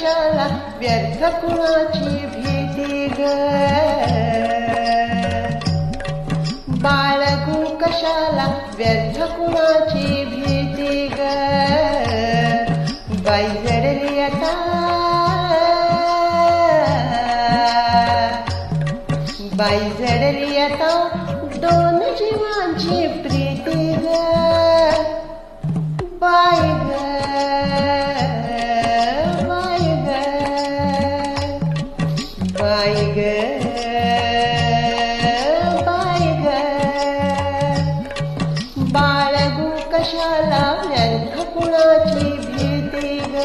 कशाला व्यर्थ कुणाची भीती ग? बाळगू कशाला व्यर्थ कुणाची भीती ग? बाई जडली आता बाई आता दोन जीवांची प्रीती ग. बाय ग. कुणाची भीती ग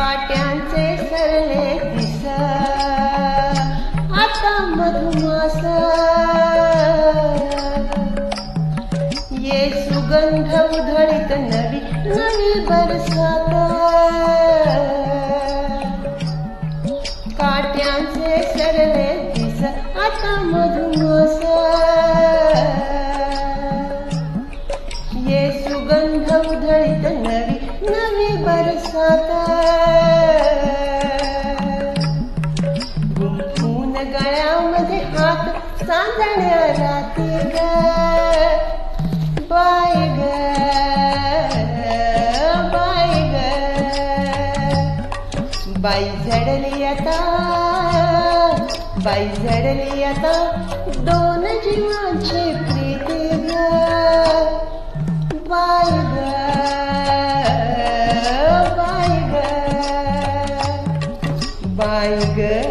काट्यांचे सरले दिस आता मधुमास. ये सुगंध उधळीत नवी नवी बरसात राती ग. बाय ग. बाय ग. बाई झडली आता. बाई झडली आता. दोन जीवांची प्रीती ग. बाय ग. बाय ग. बाय ग.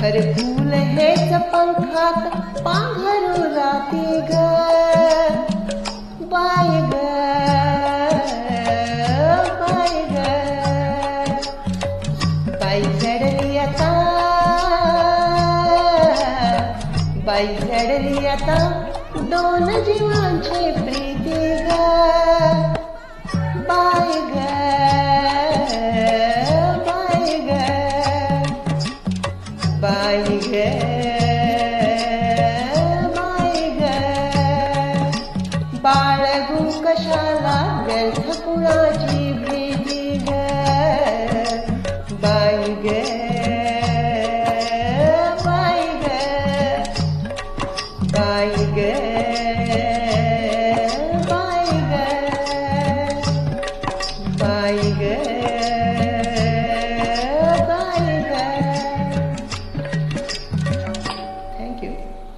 खरफूल हेच पंखात पांघरू राती ग बाय ग बाय ग बाई झडली आता बाई झडली आता दोन जीवांचे प्रीती ग बाई गे बाई